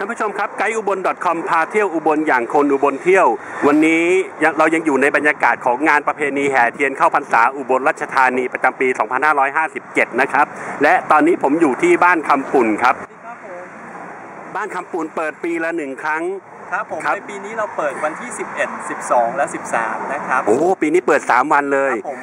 ท่านผู้ชมครับไกด์อุบล .com พาเที่ยวอุบลอย่างคนอุบลเที่ยว วันนี้ยังเรายังอยู่ในบรรยากาศของงานประเพณีแห่เทียนเข้าพรรษาอุบลราชธานีประจำปี 2557 นะครับ และตอนนี้ผมอยู่ที่บ้านคำปุ่นครับครับผมบ้านคำปุ่นเปิดปีละหนึ่งครั้ง ครับผมครับในปีนี้เราเปิดวันที่ 11 12 และ 13 นะครับ โอ้ ปีนี้เปิด 3 วันเลคยรับผม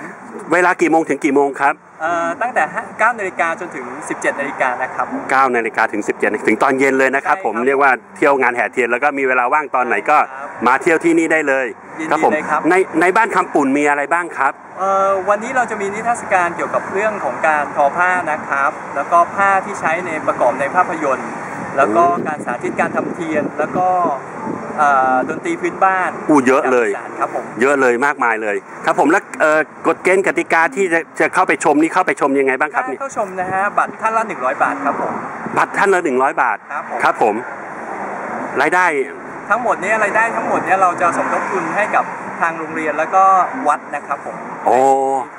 เวลากี่โมงถึงกี่โมงครับเอ่อตั้งแต่ 9นาฬิกาจนถึง 17นาฬิกานะครับ9นาฬิกาถึง 17นาฬิกาถึงตอนเย็นเลยนะครับใช่ครับ ผมเรียกว่าเที่ยวงานแห่เทียนแล้วก็มีเวลาว่างตอนไหนก็ครับมาเที่ยวที่นี่ได้เลยยินดีครับผมเลยครับในในบ้านคำปุ่นมีอะไรบ้างครับเอ่อวันนี้เราจะมีนิทรรศการเกี่ยวกับเรื่องของการทอผ้านะครับ แล้วก็ผ้าที่ใช้ในประกอบในภาพยนตร์ แล้วก็การสาธิตการทำเทียน แล้วก็เอ่อดนตรีพื้นบ้านอู้เยอะเลยจากอีสานครับผมเยอะเลยมากมายเลย ครับผมแล้วเอ่อกฎเกณฑ์กติกาที่จะจะเข้าไปชมนี่เข้าไปชมยังไงบ้างครับค่านี่เข้าชมนะฮะบัตรท่านละ 100 บาทครับผมบัตรท่านละหนึ่งร้อยบาทครับผมครับผมรายได้ทั้งหมดเนี้รายได้ทั้งหมดเนี้เราจะสมทบทุนให้กับ ทางโรงเรียนแล้วก็วัดนะครับผมโอ้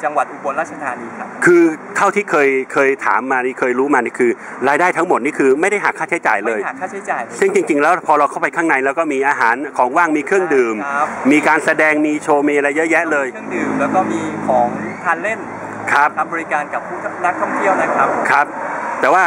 จังหวัดอุบลราชธานีครับ คือเท่าที่เคยเคยถามมานี่เคยรู้มานี่คือ รายได้ทั้งหมดนี่คือไม่ได้หักค่าใช้จ่ายเลยไม่หักค่าใช้จ่ายเลยซึ่งจริง ๆ แล้วพอเราเข้าไปข้างในแล้วก็มีอาหารของว่างมีเครื่องดื่มครับมีการแสดงมีโชว์มีอะไรเยอะแยะเลยเครื่องดื่มแล้วก็มีของทานเล่นครับทำบริการกับผู้นักท่องเที่ยวนะครับครับ แต่ว่า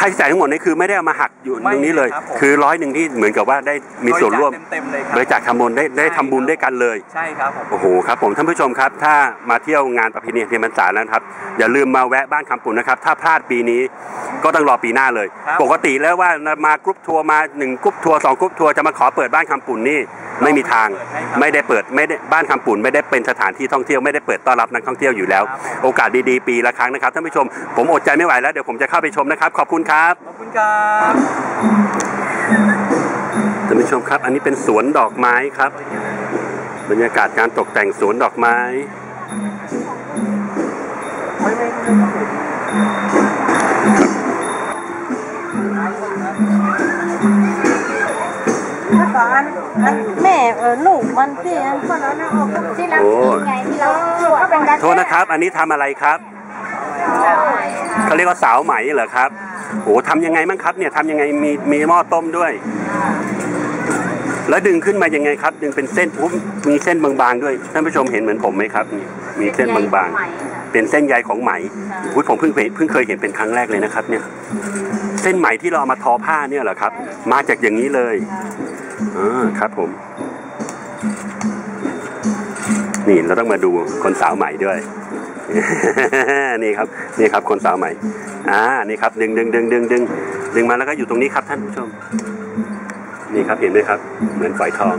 ค่าใช้จ่ายทั้งหมดนี่คือไม่ได้เอามาหักอยู่ไม่ตรงนี้เลยครับผม คือร้อยหนึ่งที่เหมือนกับว่าได้มีส่วนร่วมบริจาคเต็มๆเลยครับบริจาคทำบุญได้ได้ทำบุญด้วยกันเลย ใช่ครับผม โอ้โหครับผมท่านผู้ชมครับ ถ้ามาเที่ยวงานประเพณีเทียนพรรษาแล้วนะครับ อย่าลืมมาแวะบ้านคำปุ่นนะครับ ถ้าพลาดปีนี้ก็ต้องรอปีหน้าเลย ครับ ปกติแล้วว่ามากรุ๊ปทัวร์มาหนึ่งกรุ๊ปทัวร์สองกรุ๊ปทัวร์จะมาขอเปิดบ้านคำปุ่นนี่ไม่มีทางไม่ได้เปิดไม่ได้บ้านคำปุ่นไม่ได้เป็นสถานที่ท่องเที่ยวไม่ได้เปิดต้อนรับนักท่องเที่ยวอยู่แล้ว โอกาสดีๆ ปีละครั้งนะครับท่านผู้ชมผมอดใจไม่ไหวแล้วเดี๋ยวผมจะเข้าไปชมนะครับขอบคุณครับ ขอบคุณครับท่านผู้ชมครับ อันนี้เป็นสวนดอกไม้ครับ บรรยากาศการตกแต่งสวนดอกไม้ตอนอันแม่เออลูกมันที่อันคนนั้นออกที่เราโอ้ไงที่เราก็เป็นดัโทษนะครับ อันนี้ทำอะไรครับเขาเรียกว่าสาวไหมเหรอครับ โอ้ทำยังไงบ้างครับเนี่ยทำยังไงมีมีหม้อต้มด้วย แล้วดึงขึ้นมายังไงครับ ดึงเป็นเส้นอุ๊ยมีเส้นบางๆด้วยท่านผู้ชมเห็นเหมือนผมไหมครับนี่มีเส้นบางๆ เป็นเส้นใยของไหมอุ้ยผมเพิ่งเห็นเพิ่งเคยเห็นเป็นครั้งแรกเลยนะครับ เนี่ย เส้นไหมที่เราเอามาทอผ้าเนี่ยเหรอครับ มาจากอย่างนี้เลยอ่าครับผม นี่เราต้องมาดูคนสาวใหม่ด้วย นี่ครับนี่ครับคนสาวใหม่อ่านี่ครับ ดึงดึงดึงดึงดึงดึงมาแล้วก็อยู่ตรงนี้ครับท่านผู้ชม นี่ครับเห็นไหมครับ เหมือนฝอยทอง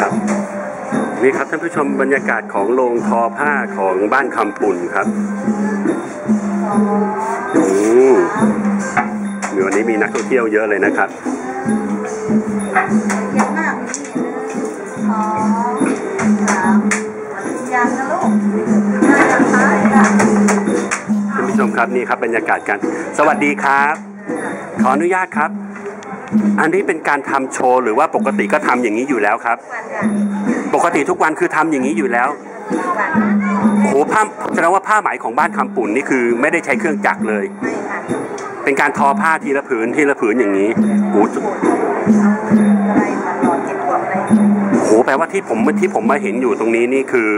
ครับนี่ครับท่านผู้ชมบรรยากาศของโรงทอผ้าของบ้านคำปุ่นครับอืมวันนี้มีนักท่องเที่ยวเยอะเลยนะครับ เยอะมากสองสามยังนะลูกมาจากท้ายค่ะท่านผู้ชมครับนี่ครับบรรยากาศกัน สวัสดีครับ ขออนุญาตครับ อันนี้เป็นการทำโชว์หรือว่าปกติก็ทำอย่างนี้อยู่แล้วครับ ปกติทุกวันคือทำอย่างนี้อยู่แล้วโอ้โหผ้าแสดงว่าผ้าไหมของบ้านคำปุ่นนี่คือไม่ได้ใช้เครื่องจักรเลย เป็นการทอผ้าทีละผืนทีละผืนอย่างนี้โอ้โห อะไรมาหลอดเจ็ดขวบเลยโหแปลว่าที่ผมที่ผมมาเห็นอยู่ตรงนี้นี่คือ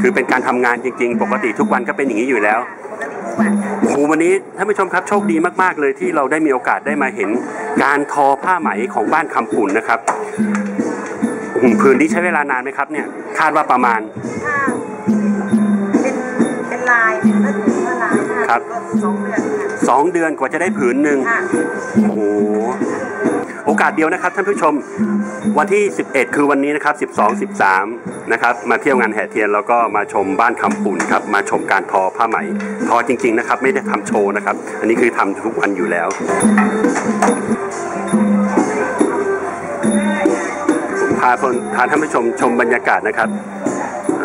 คือเป็นการทำงานจริง ๆ ปกติทุกวันก็เป็นอย่างนี้อยู่แล้ว ปกติทุกวันค่ะโอ้โหวันนี้ท่านผู้ชมครับโชคดีมากๆเลยที่เราได้มีโอกาสได้มาเห็นการทอผ้าไหมของบ้านคำปุ่นนะครับอืมผืนนี้ใช้เวลานานไหมครับเนี่ยคาดว่าประมาณ ถ้าเป็นเป็นลายเป็นผ้าถุงผ้าลายค่ะครับ ก็สองเดือนค่ะสองเดือนกว่าจะได้ผืนหนึ่งค่ะโอ้โหโอกาสเดียวนะครับท่านผู้ชมวันที่ 11 คือวันนี้นะครับ 12 13 นะครับ มาเที่ยวงานแห่เทียนแล้วก็มาชมบ้านคำปุ่นครับ มาชมการทอผ้าไหม ทอจริง ๆนะครับ ไม่ได้ทำโชว์นะครับ อันนี้คือทำทุกวันอยู่แล้วผมพาคนพาท่านผู้ชมชมบรรยากาศนะครับ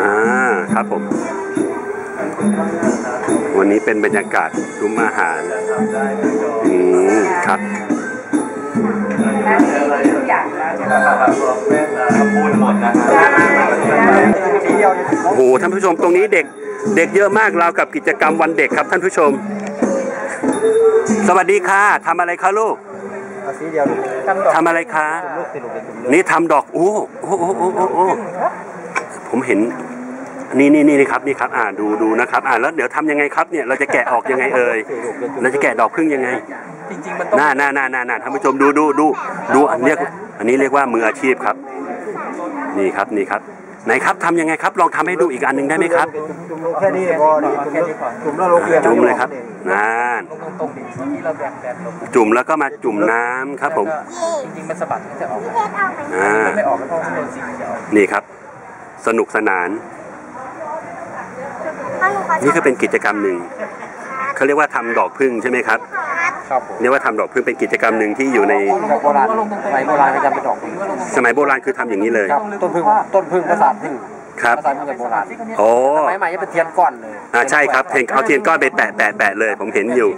อ่าครับผม วันนี้เป็นบรรยากาศรุมอาหารอืมครับ ทุกอย่างพูดหมดนะครับโอ้โหท่านผู้ชมตรงนี้เด็กเด็กเยอะมากราวกับกิจกรรมวันเด็กครับท่านผู้ชม สวัสดีค่ะทำอะไรคะลูกเอาสีเดียวลูกทำดอกทำอะไรคะลูกสิลูกเป็นนี่ทำดอกโอ้โอ้โอ้โอ้โอ้โอ้ผมเห็นนี่นี่นี่ครับนี่ครับ อ่าดูดูนะครับ อ่าแล้วเดี๋ยวทำยังไงครับเนี่ยเราจะแกะออกยังไงเอ่ยเราจะแกะดอกพึ่งยังไง จริงๆมันต้องน่าน่าน่าน่าน่าท่านผู้ชมดูดูดูดูอันเรียกอันนี้เรียกว่ามืออาชีพครับ นี่ครับนี่ครับ ไหนครับทำยังไงครับ ลองทำให้ดูอีกอันหนึ่งได้ไหมครับจุ่มแค่นี้พอดีแค่นี้พอจุ่มแล้วลงเกลือจุ่มเลยครับนั่นลงตรงๆดิที่เราแบ่งแบ่งลงจุ่มแล้วก็มาจุ่มน้ำครับผมจริงๆมันสะบัดมันจะออกอ่าไม่ออกก็ต้องโดนสีจะออกนี่ครับ สนุกสนาน นี่ก็เป็นกิจกรรมหนึ่งเขาเรียกว่าทำดอกพึ่งใช่ไหมครับครับผม เรียกว่าทำดอกพึ่งเป็นกิจกรรมหนึ่งที่อยู่ในแบบโบราณสมัยโบราณในการเป็นดอกพึ่งสมัยโบราณคือทำอย่างนี้เลยครับต้นพึ่งต้นพึ่งภาษาพึ่งครับภาษาพึ่งแบบโบราณโอ้สมัยใหม่จะเป็นเทียนก้อนเลยอ่าใช่ครับเทนเอาเทียนก้อนไปแปะแปะแปะเลย ผมเห็นอยู่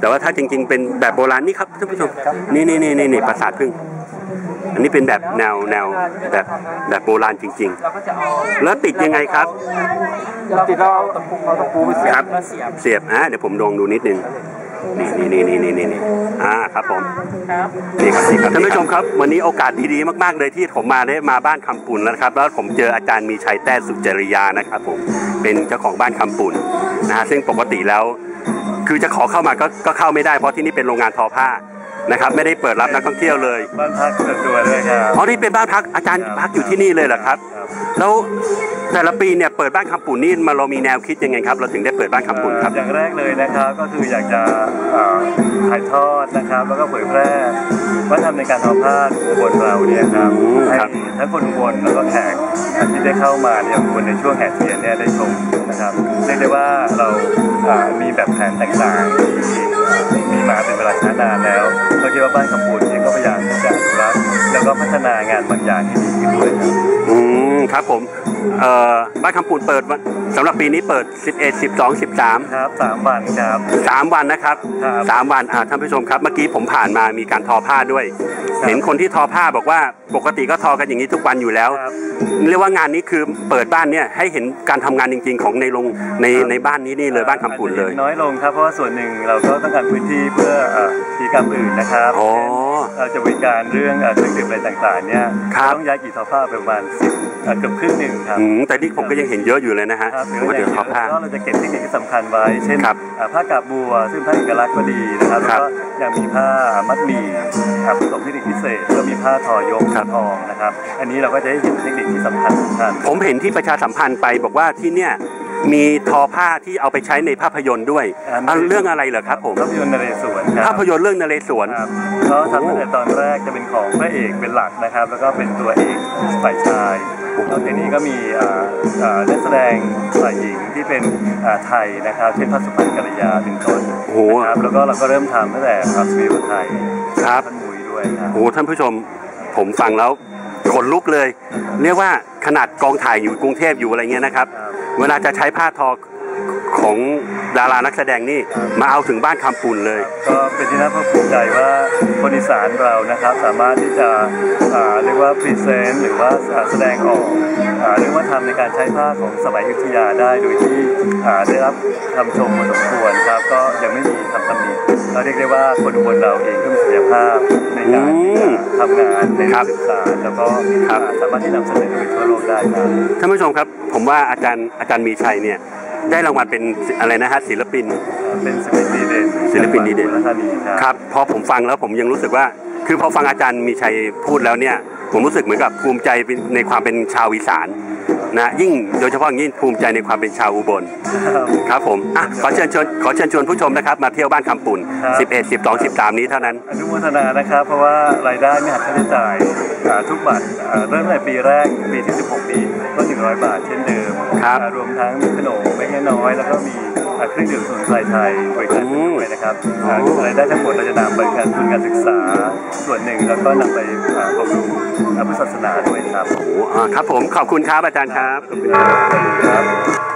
แต่ว่าถ้าจริง ๆ เป็นแบบโบราณนี่ครับท่านผู้ชมนี่นี่นี่นี่นี่ปราสาทพึ่งอันนี้เป็นแบบแนวแนวแบบแบบโบราณจริงเราก็จะเอาๆแล้วติดยังไงครับเราติดเราเอาตะปูเอาตะปูไปเสียครับบมาเสียบเสียบอะเดี๋ยวผมลองดูนิดนึง นี่นี่นี่นี่นี่นี่อ่าครับผมครับนี่ครับนี่ครับท่านผู้ชมครับ วันนี้โอกาสดีๆมากๆเลยที่ผมมาได้มาบ้านคำปุ่นแล้วนะครับ แล้วผมเจออาจารย์มีชัยแต้สุจริยานะครับผมเป็นเจ้าของบ้านคำปุ่นนะฮะซึ่งปกติแล้ว คือจะขอเข้ามาก็ก็เข้าไม่ได้เพราะที่นี่เป็นโรงงานทอผ้านะครับไม่ได้เปิดรับนักท่องเที่ยวเลยบ้านพักส่วนตัวด้วยครับอ๋อนี่เป็นบ้านพักอาจารย์พักอยู่ที่นี่เลยเหรอครับ แล้ว แต่ละปีเนี่ยเปิดบ้านคำปุ่นนี่มาเรามีแนวคิดยังไงครับ เราถึงได้เปิดบ้านคำปุ่นครับ อย่างแรกเลยนะครับก็คืออยากจะเอ่อถ่ายทอดนะครับ แล้วก็เผยแพร่วัฒนธรรมในการทอผ้าของอุบลเราเนี่ยครับอืมให้ครับทั้งคนอุบลแล้วก็แขกที่ได้เข้ามาเนี่ยอุบลในช่วงแห่เทียนเนี่ยได้ชมนะครับเรียกได้ว่าเราเอ่อมีแบบแผนต่างๆที่มีมาเป็นเวลาช้านานแล้วเราคิดว่าบ้านคำปุ่นเนี่ยก็พยายามที่จะอนุรักษ์แล้วก็พัฒนางานบางอย่างให้ดีขึ้นด้วยครับอืมครับผมเอ่อ บ้านคำปุ่นเปิดวันสำหรับปีนี้เปิด 11 12 13 ครับสามวันครับสามวันนะครับครับสามวันอ่าท่านผู้ชมครับ เมื่อกี้ผมผ่านมามีการทอผ้าด้วยเห็นคนที่ทอผ้าบอกว่าปกติก็ทอกันอย่างนี้ทุกวันอยู่แล้วครับเรียกว่างานนี้คือเปิดบ้านเนี่ยให้เห็นการทำงานจริง ๆ ของในโรงในในบ้านนี้นี่เลยบ้านคำปุ่นเลย น้อยลงครับเพราะว่าส่วนหนึ่งเราก็ต้องการพื้นที่เพื่อเอ่อกิจกรรมอื่นนะครับอ๋อเช่นเราจะบริการเรื่องเอ่อเครื่องดื่มอะไรต่างๆเนี่ยครับต้องย้ายกี่ทอผ้าไปประมาณสิบเกือบครึ่งหนึ่งครับอืมแต่นี่ผมก็ยังเห็นเยอะอยู่เลยนะฮะครับผมก็เดี๋ยวทอผ้าก็เราจะเก็บเทคนิคที่สำคัญไว้ เช่นครับอ่าผ้ากาบบัว ซึ่งผ้าเอกลักษณ์ก็ดีนะครับครัแล้วบก็ยังมีผ้ามัดหมี่ครับผสมเทคนิคพิเศษก็มีผ้าทอยกครับทองนะครับ อันนี้เราก็จะได้เห็นเทคนิคที่สำคัญสำคัญผมเห็นที่ประชาสัมพันธ์ไปบอกว่าที่เนี่ยมีทอผ้าที่เอาไปใช้ในภาพยนตร์ด้วยอ่าอะเรื่องอะไรเหรอครับผมภาพยนตร์นเรศวรคภารับพยนตร์เรื่องนเรศวรครับเขาทำตั้งแต่ตอนแรกจะเป็นของพระเอกเป็นหลักนะครับ แล้วก็เป็นตัวเอกฝ่ายชายนอกจากนี้ก็มีอ่าอ่านักแสดงฝ่ายหญิงที่เป็นอ่าไทยนะครับ เช่นพระสุพรรณกัลยาเป็นต้นโอ้โหนะครับแล้วก็เราก็เริ่มทำตั้งแต่พระสวีวไทยครับท่านมุยด้วยครับ โอ้โหท่านผู้ชมผมฟังแล้วขนลุกเลย เรียกว่าขนาดกองถ่ายอยู่กรุงเทพอยู่อะไรเงี้ยนะครับครับเวลาจะใช้ผ้าทอของดารานักแสดงนี่มาเอาถึงบ้านคำปุ่นเลย ก็เป็นที่น่าภาคภูมิใจว่าคนอีสานเรานะครับสามารถที่จะอ่าเรียกว่าพรีเซนต์หรือว่าอ่าแสดงออกอ่าเรียกว่าทำในการใช้ผ้าของสมัยอยุธยาได้โดยที่อ่าได้รับคำชมพอสมควรครับก็ยังไม่มีคำตำหนิ เราเรียกได้ว่าคนอุบลเราเองก็มีศักยภาพในการที่จะทำงานในครับศึกษาแล้วก็ครับอ่าสามารถที่นำเสนอไปทั่วโลกได้ครับท่านผู้ชมครับผมว่าอาจารย์อาจารย์มีชัยเนี่ยได้รางวัลเป็นอะไรนะฮะศิลปินเป็นศิลปินดีเด่นศิลปินดีเด่นจังหวัดอุบลราชธานีครับครับพอผมฟังแล้วผมยังรู้สึกว่า คือพอฟังอาจารย์มีชัยพูดแล้วเนี่ยผมรู้สึกเหมือนกับภูมิใจในความเป็นชาวอีสาน นะยิ่งโดยเฉพาะอย่างยิ่งภูมิใจในความเป็นชาวอุบลครับครับผมอะขอเชิญชวนขอเชิญชวนผู้ชมนะครับ มาเที่ยวบ้านคำปุ่นครับ11 12 13 นี้เท่านั้น อนุโมทนานะครับ เพราะว่ารายได้ไม่หักค่าใช้จ่ายอ่าทุกบาทอ่าเริ่มตั้งแต่ปีแรกปีที่ 16นี้ก็100 บาทเช่นเดิมครับอ่ารวมทั้งมีขนมไม่แค่น้อยแล้วก็มีอ่า เครื่องดื่มสมุนไพรไทยบริการด้วยนะครับอ่ารายได้ทั้งหมดเราจะนำไปการทุนการศึกษาส่วนหนึ่งแล้วก็นำไปอ่าบำรุงอ่าพุทธศาสนาด้วยครับโอ้อ่าครับผมขอบคุณครับอาจารย์ครับขอบคุณครับ